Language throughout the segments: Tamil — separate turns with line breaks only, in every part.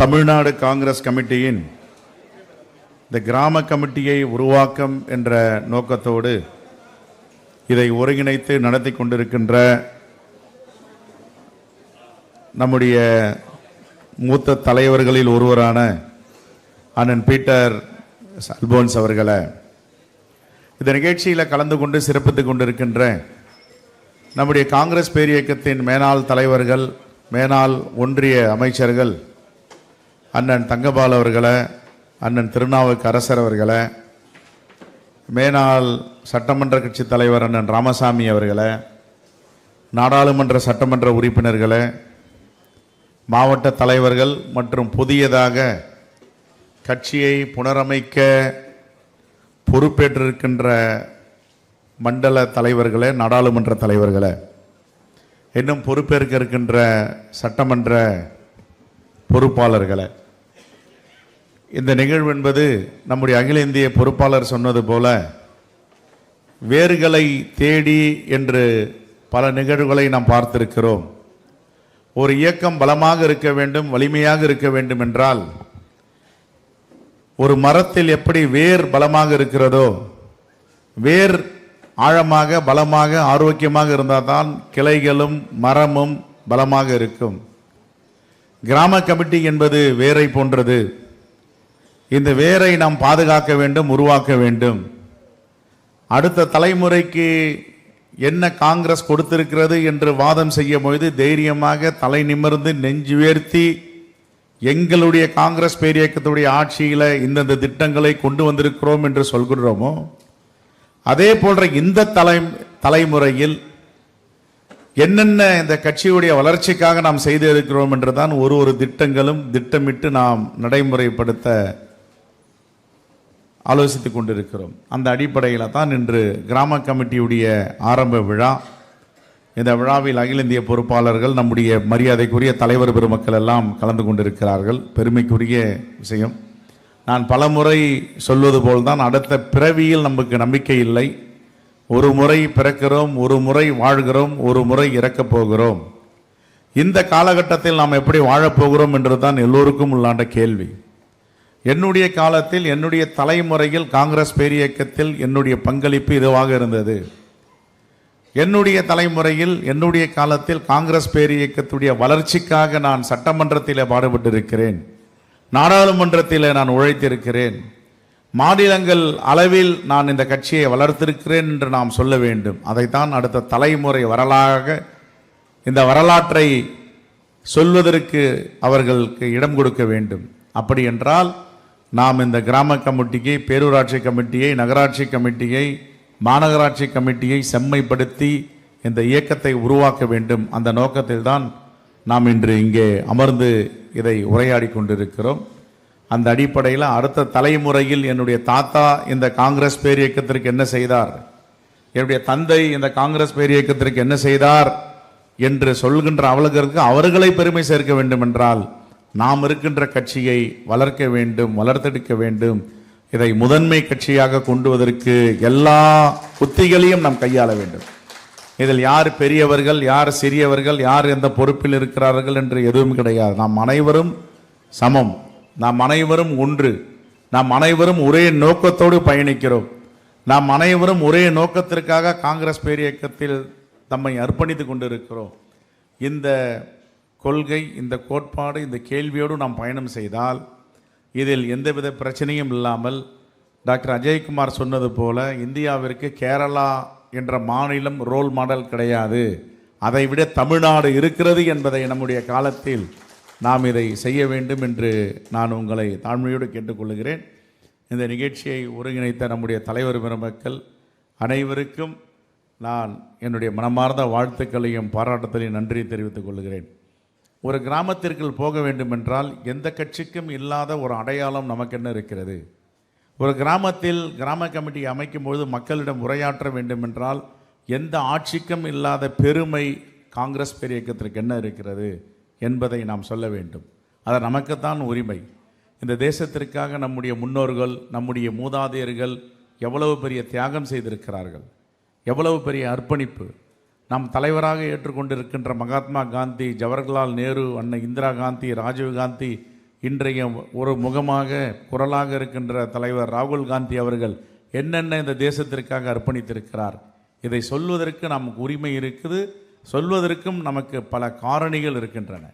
தமிழ்நாடு காங்கிரஸ் கமிட்டியின் இந்த கிராம கமிட்டியை உருவாக்கம் என்ற நோக்கத்தோடு இதை ஒருங்கிணைத்து நடத்தி கொண்டிருக்கின்ற நம்முடைய மூத்த தலைவர்களில் ஒருவரான அண்ணன் பீட்டர் அல்போன்ஸ் அவர்களை இந்த நிகழ்ச்சியில் கலந்து கொண்டு சிறப்பித்துக் கொண்டிருக்கின்ற நம்முடைய காங்கிரஸ் பேரியக்கத்தின் மேனாள் தலைவர்கள் மேனாள் ஒன்றிய அமைச்சர்கள் அண்ணன் தங்கபால் அவர்களை அண்ணன் திருநாவுக்கு அரசர் அவர்களை மேனாள் சட்டமன்ற கட்சி தலைவர் அண்ணன் ராமசாமி அவர்களை நாடாளுமன்ற சட்டமன்ற உறுப்பினர்களை மாவட்ட தலைவர்கள் மற்றும் புதியதாக கட்சியை புனரமைக்க பொறுப்பேற்றிருக்கின்ற மண்டல தலைவர்களே நாடாளுமன்ற தலைவர்களே இன்னும் பொறுப்பேற்க இருக்கின்ற சட்டமன்ற பொறுப்பாளர்களை. இந்த நிகழ்வு என்பது நம்முடைய அகில இந்திய பொறுப்பாளர் சொன்னது போல வேர்களை தேடி என்று பல நிகழ்வுகளை நாம் பார்த்திருக்கிறோம். ஒரு இயக்கம் பலமாக இருக்க வேண்டும் வலிமையாக இருக்க வேண்டும் என்றால் ஒரு மரத்தில் எப்படி வேர் பலமாக இருக்கிறதோ வேர் ஆழமாக பலமாக ஆரோக்கியமாக இருந்தால் தான் கிளைகளும் மரமும் பலமாக இருக்கும். கிராம கமிட்டி என்பது வேரை போன்றது. இந்த வேரை நாம் பாதுகாக்க வேண்டும் உருவாக்க வேண்டும். அடுத்த தலைமுறைக்கு என்ன காங்கிரஸ் கொடுத்திருக்கிறது என்று வாதம் செய்யும் பொழுது தைரியமாக தலை நிமிர்ந்து நெஞ்சு உயர்த்தி எங்களுடைய காங்கிரஸ் பேரியக்கத்துடைய ஆட்சியில் இந்தந்த திட்டங்களை கொண்டு வந்திருக்கிறோம் என்று சொல்கிறோமோ அதே போன்ற இந்த தலை தலைமுறையில் என்னென்ன இந்த கட்சியுடைய வளர்ச்சிக்காக நாம் செய்து இருக்கிறோம் என்றுதான் ஒரு ஒரு திட்டங்களும் திட்டமிட்டு நாம் நடைமுறைப்படுத்த ஆலோசித்துக் கொண்டிருக்கிறோம். அந்த அடிப்படையில் தான் இன்று கிராம கமிட்டியுடைய ஆரம்ப விழா. இந்த விழாவில் அகில இந்திய பொறுப்பாளர்கள் நம்முடைய மரியாதைக்குரிய தலைவர் பெருமக்கள் எல்லாம் கலந்து கொண்டிருக்கிறார்கள். பெருமைக்குரிய விஷயம். நான் பலமுறை சொல்வது போல்தான் அடுத்த பிறவியில் நமக்கு நம்பிக்கை இல்லை. ஒரு முறை பிறக்கிறோம் ஒரு முறை வாழ்கிறோம் ஒரு முறை இறக்கப் போகிறோம். இந்த காலகட்டத்தில் நாம் எப்படி வாழப்போகிறோம் என்றுதான் எல்லோருக்கும் உள்ளாண்ட கேள்வி. என்னுடைய காலத்தில் என்னுடைய தலைமுறையில் காங்கிரஸ் பேரியக்கத்தில் என்னுடைய பங்களிப்பு இதுவாக இருந்தது. என்னுடைய தலைமுறையில் என்னுடைய காலத்தில் காங்கிரஸ் பேரியக்கத்துடைய வளர்ச்சிக்காக நான் சட்டமன்றத்தில் பாடுபட்டிருக்கிறேன். நாடாளுமன்றத்தில் நான் உழைத்திருக்கிறேன். மாநிலங்கள் அளவில் நான் இந்த கட்சியை வளர்த்திருக்கிறேன் என்று நாம் சொல்ல வேண்டும். அதைத்தான் அடுத்த தலைமுறை வரலாக இந்த வரலாற்றை சொல்வதற்கு அவர்களுக்கு இடம் கொடுக்க வேண்டும். அப்படி என்றால் நாம் இந்த கிராம கமிட்டியை பேரூராட்சி கமிட்டியை நகராட்சி கமிட்டியை மாநகராட்சி கமிட்டியை செம்மைப்படுத்தி இந்த இயக்கத்தை உருவாக்க வேண்டும். அந்த நோக்கத்தில் தான் நாம் இன்று இங்கே அமர்ந்து இதை உரையாடி கொண்டிருக்கிறோம். அந்த அடிப்படையில் அடுத்த தலைமுறையில் என்னுடைய தாத்தா இந்த காங்கிரஸ் பேர் இயக்கத்திற்கு என்ன செய்தார்? என்னுடைய தந்தை இந்த காங்கிரஸ் பேர் இயக்கத்திற்கு என்ன செய்தார்? என்று சொல்கின்ற அவளுக்கு அவர்களை பெருமை சேர்க்க வேண்டும் என்றால் நாம் இருக்கின்ற கட்சியை வளர்க்க வேண்டும் வளர்த்தெடுக்க வேண்டும். இதை முதன்மை கட்சியாக கொண்டுவதற்கு எல்லா உத்திகளையும் நாம் கையாள வேண்டும். இதில் யார் பெரியவர்கள் யார் சிறியவர்கள் யார் எந்த பொறுப்பில் இருக்கிறார்கள் என்று எதுவும் கிடையாது. நாம் அனைவரும் சமம். நாம் அனைவரும் ஒன்று. நாம் அனைவரும் ஒரே நோக்கத்தோடு பயணிக்கிறோம். நாம் அனைவரும் ஒரே நோக்கத்திற்காக காங்கிரஸ் பேரியக்கத்தில் தம்மை அர்ப்பணித்து கொண்டிருக்கிறோம். இந்த கொள்கை இந்த கோட்பாடு இந்த கேள்வியோடு நாம் பயணம் செய்தால் இதில் எந்தவித பிரச்சனையும் இல்லாமல் டாக்டர் அஜய்குமார் சொன்னது போல இந்தியாவிற்கு கேரளா என்ற மாநிலம் ரோல் மாடல் கிடையாது. அதைவிட தமிழ்நாடு இருக்கிறது என்பதை நம்முடைய காலத்தில் நாம் இதை செய்ய வேண்டும் என்று நான் உங்களை தாழ்மையோடு கேட்டுக்கொள்கிறேன். இந்த நிகழ்ச்சியை ஒருங்கிணைத்த நம்முடைய தலைவர் பெருமக்கள் அனைவருக்கும் நான் என்னுடைய மனமார்ந்த வாழ்த்துக்களையும் பாராட்டத்திலையும் நன்றி தெரிவித்துக் கொள்கிறேன். ஒரு கிராமத்திற்குள் போக வேண்டுமென்றால் எந்த கட்சிக்கும் இல்லாத ஒரு அடையாளம் நமக்கு என்ன இருக்கிறது? ஒரு கிராமத்தில் கிராம கமிட்டி அமைக்கும்போது மக்களிடம் உரையாற்ற வேண்டுமென்றால் எந்த ஆட்சிக்கும் இல்லாத பெருமை காங்கிரஸ் பெரியக்கத்திற்கு என்ன இருக்கிறது என்பதை நாம் சொல்ல வேண்டும். அது நமக்குத்தான் உரிமை. இந்த தேசத்திற்காக நம்முடைய முன்னோர்கள் நம்முடைய மூதாதையர்கள் எவ்வளவு பெரிய தியாகம் செய்திருக்கிறார்கள்? எவ்வளவு பெரிய அர்ப்பணிப்பு? நம் தலைவராக ஏற்றுக்கொண்டிருக்கின்ற மகாத்மா காந்தி ஜவஹர்லால் நேரு அன்னை இந்திரா காந்தி ராஜீவ் காந்தி இன்றைய ஒரு முகமாக குரலாக இருக்கின்ற தலைவர் ராகுல் காந்தி அவர்கள் என்னென்ன இந்த தேசத்திற்காக அர்ப்பணித்திருக்கிறார்? இதை சொல்வதற்கு நமக்கு உரிமை இருக்குது. சொல்வதற்கும் நமக்கு பல காரணிகள் இருக்கின்றன.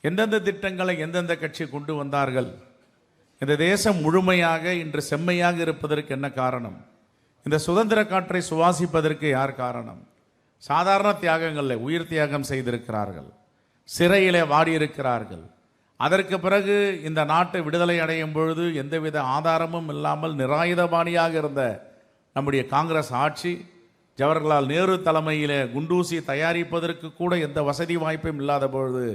எந்தெந்த திட்டங்களை எந்தெந்த கட்சி கொண்டு வந்தார்கள்? இந்த தேசம் முழுமையாக இன்று செம்மையாக இருப்பதற்கு என்ன காரணம்? இந்த சுதந்திர காற்றை சுவாசிப்பதற்கு யார் காரணம்? சாதாரண தியாகங்களில் உயிர் தியாகம் செய்திருக்கிறார்கள். சிறையிலே வாடியிருக்கிறார்கள். அதற்கு பிறகு இந்த நாட்டை விடுதலை அடையும் பொழுது எந்தவித ஆதாரமும் இல்லாமல் நிராயுதபாணியாக இருந்த நம்முடைய காங்கிரஸ் ஆட்சி ஜவஹர்லால் நேரு தலைமையிலே குண்டூசி தயாரிப்பதற்கு கூட எந்த வசதி வாய்ப்பும் இல்லாத பொழுது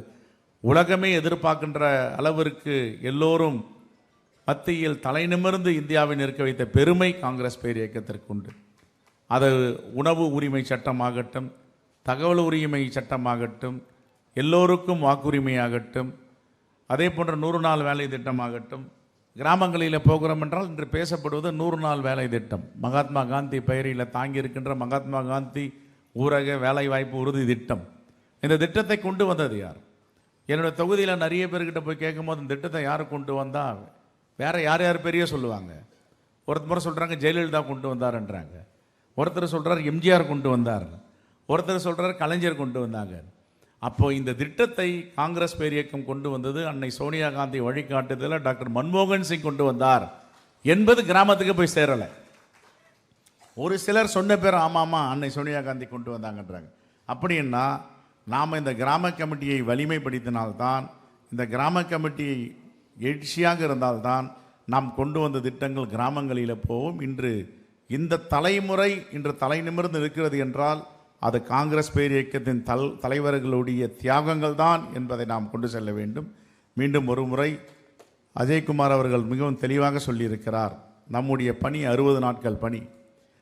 உலகமே எதிர்பார்க்கின்ற அளவிற்கு எல்லோரும் மத்தியில் தலை நிமிர்ந்து இந்தியாவை நிற்க வைத்த பெருமை காங்கிரஸ் பேர் இயக்கத்திற்கு உண்டு. அது உணவு உரிமை சட்டமாகட்டும் தகவல் உரிமை சட்டமாகட்டும் எல்லோருக்கும் வாக்குரிமையாகட்டும் அதே போன்ற நூறு நாள் வேலை திட்டமாகட்டும் கிராமங்களில் போகிறோம் என்றால் இன்று பேசப்படுவது நூறு நாள் வேலை திட்டம். மகாத்மா காந்தி பெயரில் தாங்கி இருக்கின்ற மகாத்மா காந்தி ஊரக வேலைவாய்ப்பு உறுதி திட்டம். இந்த திட்டத்தை கொண்டு வந்தது யார்? என்னோடய தொகுதியில் நிறைய பேர்கிட்ட போய் கேட்கும்போது இந்த திட்டத்தை யார் கொண்டு வந்தால் வேறு யார் யார் பெரிய சொல்லுவாங்க? ஒருத்தர் முறை சொல்கிறாங்க ஜெயலலிதா கொண்டு வந்தாருன்றாங்க. ஒருத்தர் சொல்கிறார் எம்ஜிஆர் கொண்டு வந்தார் ஒருத்தர் சொல்கிறார் கலைஞர் கொண்டு வந்தாங்க அப்போது இந்த திட்டத்தை காங்கிரஸ் பேரியக்கம் கொண்டு வந்தது அன்னை சோனியா காந்தி வழிகாட்டுதலில் டாக்டர் மன்மோகன் சிங் கொண்டு வந்தார் என்பது கிராமத்துக்கு போய் சேரலை. ஒரு சிலர் சொன்ன பேர் ஆமாம்மா அன்னை சோனியா காந்தி கொண்டு வந்தாங்கன்றாங்க. அப்படின்னா நாம் இந்த கிராம கமிட்டியை வலிமைப்படுத்தினால்தான் இந்த கிராம கமிட்டி எழுச்சியாக இருந்தால்தான் நாம் கொண்டு வந்த திட்டங்கள் கிராமங்களில் போகும். இன்று இந்த தலைமுறை இன்று தலை நிமிர்ந்து இருக்கிறது என்றால் அது காங்கிரஸ் பேர் இயக்கத்தின் தல் தலைவர்களுடைய தியாகங்கள் தான் என்பதை நாம் கொண்டு செல்ல வேண்டும். மீண்டும் ஒரு முறை அஜய்குமார் அவர்கள் மிகவும் தெளிவாக சொல்லியிருக்கிறார் நம்முடைய பணி அறுபது நாட்கள் பணி.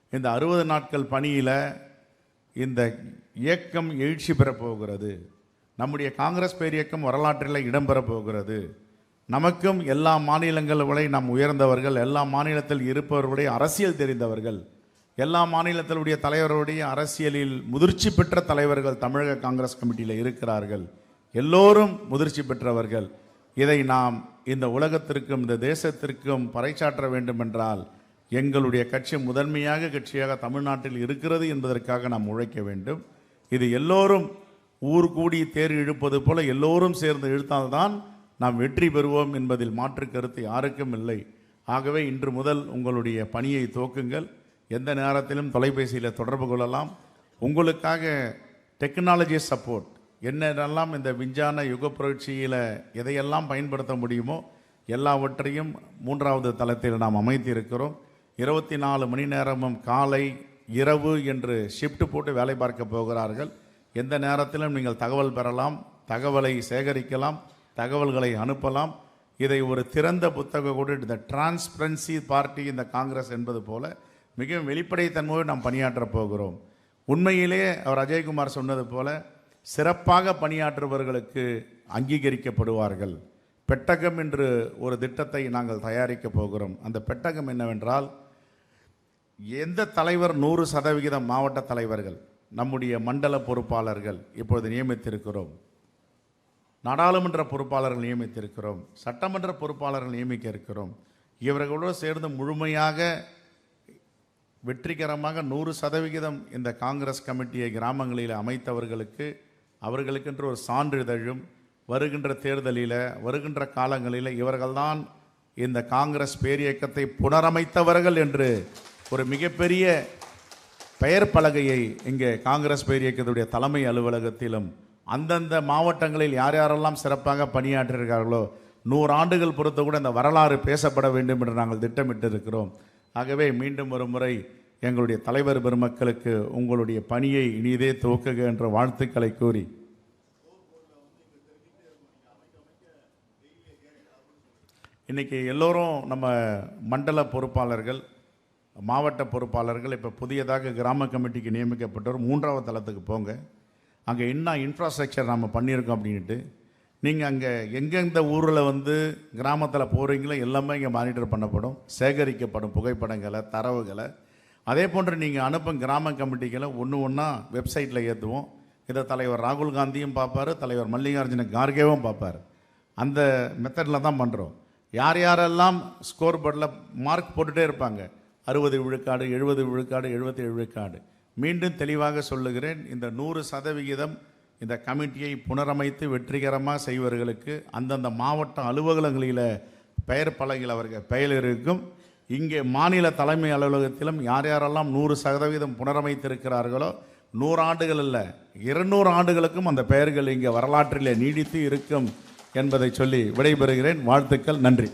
இந்த அறுபது நாட்கள் பணியில் இந்த இயக்கம் எழுச்சி பெறப்போகிறது நம்முடைய காங்கிரஸ் பேர் இயக்கம் வரலாற்றில் இடம்பெறப் போகிறது. நமக்கும் எல்லா மாநிலங்களை நாம் உயர்ந்தவர்கள் எல்லா மாநிலத்தில் இருப்பவர்களுடைய அரசியல் தெரிந்தவர்கள் எல்லா மாநிலத்தினுடைய தலைவர்களுடைய அரசியலில் முதிர்ச்சி பெற்ற தலைவர்கள் தமிழக காங்கிரஸ் கமிட்டியில் இருக்கிறார்கள். எல்லோரும் முதிர்ச்சி பெற்றவர்கள். இதை நாம் இந்த உலகத்திற்கும் இந்த தேசத்திற்கும் பறைச்சாற்ற வேண்டுமென்றால் எங்களுடைய கட்சி முதன்மையாக கட்சியாக தமிழ்நாட்டில் இருக்கிறது என்பதற்காக நாம் உழைக்க வேண்டும். இது எல்லோரும் ஊர் கூடி தேர் இழுப்பது போல எல்லோரும் சேர்ந்து இழுத்தால்தான் நாம் வெற்றி பெறுவோம் என்பதில் மாற்று கருத்து யாருக்கும் இல்லை. ஆகவே இன்று முதல் உங்களுடைய பணியை துவக்குங்கள். எந்த நேரத்திலும் தொலைபேசியில் தொடர்பு கொள்ளலாம். உங்களுக்காக டெக்னாலஜி சப்போர்ட் என்னென்னலாம் இந்த விஞ்ஞான யுக புரட்சியில் எதையெல்லாம் பயன்படுத்த முடியுமோ எல்லாவற்றையும் மூன்றாவது தளத்தில் நாம் அமைத்திருக்கிறோம். இருபத்தி நாலு மணி நேரமும் காலை இரவு என்று ஷிஃப்ட் போட்டு வேலை பார்க்க போகிறார்கள். எந்த நேரத்திலும் நீங்கள் தகவல் பெறலாம் தகவலை சேகரிக்கலாம். தகவல்களை அனுப்பலாம். இதை ஒரு திறந்த புத்தக கூட இந்த டிரான்ஸ்பரன்சி பார்ட்டி இந்த காங்கிரஸ் என்பது போல மிகவும் வெளிப்படைத்தன்மையோடு நாம் பணியாற்றப் போகிறோம். உண்மையிலே அவர் அஜயகுமார் சொன்னது போல சிறப்பாக பணியாற்றுபவர்களுக்கு அங்கீகரிக்கப்படுவார்கள். பெட்டகம் என்று ஒரு திட்டத்தை நாங்கள் தயாரிக்க போகிறோம். அந்த பெட்டகம் என்னவென்றால் எந்த தலைவர் நூறு சதவிகிதம் மாவட்ட தலைவர்கள் நம்முடைய மண்டல பொறுப்பாளர்கள் இப்பொழுது நியமித்திருக்கிறோம். நாடாளுமன்ற பொறுப்பாளர்கள் நியமித்திருக்கிறோம் சட்டமன்ற பொறுப்பாளர்கள் நியமிக்க இருக்கிறோம் இவர்களோடு சேர்ந்து முழுமையாக வெற்றிகரமாக நூறு சதவிகிதம் இந்த காங்கிரஸ் கமிட்டியை கிராமங்களில் அமைத்தவர்களுக்கு அவர்களுக்கென்று ஒரு சான்றிதழும் வருகின்ற தேர்தலில் வருகின்ற காலங்களில் இவர்கள்தான் இந்த காங்கிரஸ் பேரியக்கத்தை புனரமைத்தவர்கள் என்று ஒரு மிகப்பெரிய பெயர் பலகையை இங்கே காங்கிரஸ் பேரியக்கத்துடைய தலைமை அலுவலகத்திலும் அந்தந்த மாவட்டங்களில் யார் யாரெல்லாம் சிறப்பாக பணியாற்றியிருக்கார்களோ நூறு ஆண்டுகள் பொறுத்த கூட இந்த வரலாறு பேசப்பட வேண்டும் என்று நாங்கள் திட்டமிட்டு இருக்கிறோம் ஆகவே மீண்டும் ஒரு முறை எங்களுடைய தலைவர் பெருமக்களுக்கு உங்களுடைய பணியை இனிதே துவக்குக என்ற வாழ்த்துக்களை கூறி இன்னைக்கு எல்லோரும் நம்ம மண்டல பொறுப்பாளர்கள் மாவட்ட பொறுப்பாளர்கள் இப்போ புதியதாக கிராம கமிட்டிக்கு நியமிக்கப்பட்டவர் மூன்றாவது தளத்துக்கு போங்க. அங்கே என்ன இன்ஃப்ராஸ்ட்ரக்சர் நம்ம பண்ணியிருக்கோம் அப்படின்ட்டு நீங்கள் அங்கே எங்கெந்த ஊரில் வந்து கிராமத்தில் போகிறீங்களோ எல்லாமே இங்கே மானிட்டர் பண்ணப்படும் சேகரிக்கப்படும் புகைப்படங்களை தரவுகளை. அதே போன்று நீங்கள் அனுப்பும் கிராம கமிட்டிகளை ஒன்று ஒன்றா வெப்சைட்டில் ஏற்றுவோம் இதை தலைவர் ராகுல் காந்தியும் பார்ப்பார் தலைவர் மல்லிகார்ஜுன கார்கேவும் பார்ப்பார். அந்த மெத்தடில் தான் பண்ணுறோம் யார் யாரெல்லாம் ஸ்கோர் போர்டில் மார்க் போட்டுகிட்டே இருப்பாங்க அறுபது விழுக்காடு எழுபது விழுக்காடு எழுபத்தேழு விழுக்காடு. மீண்டும் தெளிவாக சொல்லுகிறேன் இந்த நூறு சதவிகிதம் இந்த கமிட்டியை புனரமைத்து வெற்றிகரமாக செய்வர்களுக்கு அந்தந்த மாவட்ட அலுவலகங்களில் பெயர் பலகையில் அவர்கள் பெயர் இருக்கும். இங்கே மாநில தலைமை அலுவலகத்திலும் யார் யாரெல்லாம் நூறு சதவீதம் புனரமைத்திருக்கிறார்களோ நூறு ஆண்டுகள் இருநூறு ஆண்டுகளுக்கும் அந்த பெயர்கள் இங்கே வரலாற்றிலே நீடித்து இருக்கும் என்பதை சொல்லி விடைபெறுகிறேன். வாழ்த்துக்கள் நன்றி.